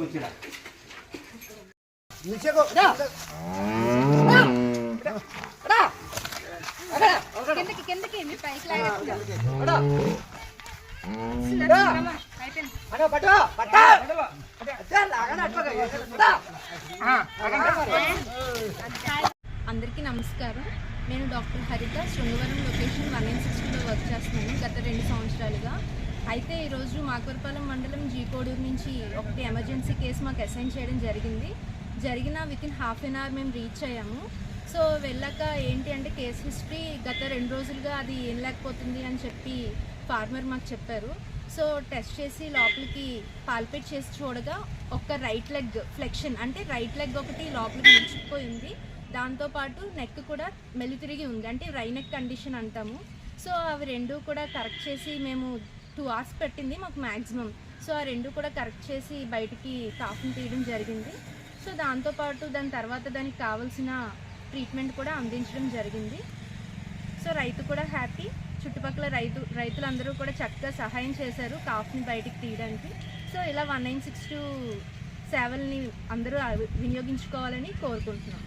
వచ్చిరా కిందకి పైకి అందరికీ నమస్కారం. నేను doctor Haritha Srungavaram location one nine సిక్స్టీలో work చేస్తున్నాను. గత రెండు సంవత్సరాలుగా అయితే ఈరోజు మాకవరపాలెం మండలం జీకోడూరు నుంచి ఒకటి ఎమర్జెన్సీ కేసు మాకు అసైన్ చేయడం జరిగింది. జరిగిన with in half an hour మేము రీచ్ అయ్యాము. సో వెళ్ళాక ఏంటి అంటే కేసు హిస్టరీ గత రెండు రోజులుగా అది ఏం లేకపోతుంది అని చెప్పి ఫార్మర్ మాకు చెప్పారు. సో టెస్ట్ చేసి లోపలికి పాల్పేట్ చేసి చూడగా ఒక్క రైట్ లెగ్ ఫ్లెక్షన్ అంటే రైట్ లెగ్ ఒకటి లోపలికి నిలిచిపోయింది దాంతోపాటు నెక్ కూడా మెలితిరిగి ఉంది. అంటే రై నెక్ కండిషన్ అంటాము. సో అవి రెండు కూడా కరెక్ట్ చేసి మేము టూ అవర్స్ పెట్టింది మాకు మ్యాక్సిమం సో ఆ రెండు కూడా కరెక్ట్ చేసి బయటికి కాఫ్ని తీయడం జరిగింది. సో దాంతోపాటు దాని తర్వాత దానికి కావాల్సిన ట్రీట్మెంట్ కూడా అందించడం జరిగింది. సో రైతు కూడా హ్యాపీ. చుట్టుపక్కల రైతు రైతులందరూ కూడా చక్కగా సహాయం చేశారు కాఫ్ని బయటికి తీయడానికి. సో ఇలా వన్ నైన్ సిక్స్ టూ సేవల్ని అందరూ వినియోగించుకోవాలని కోరుకుంటున్నాం.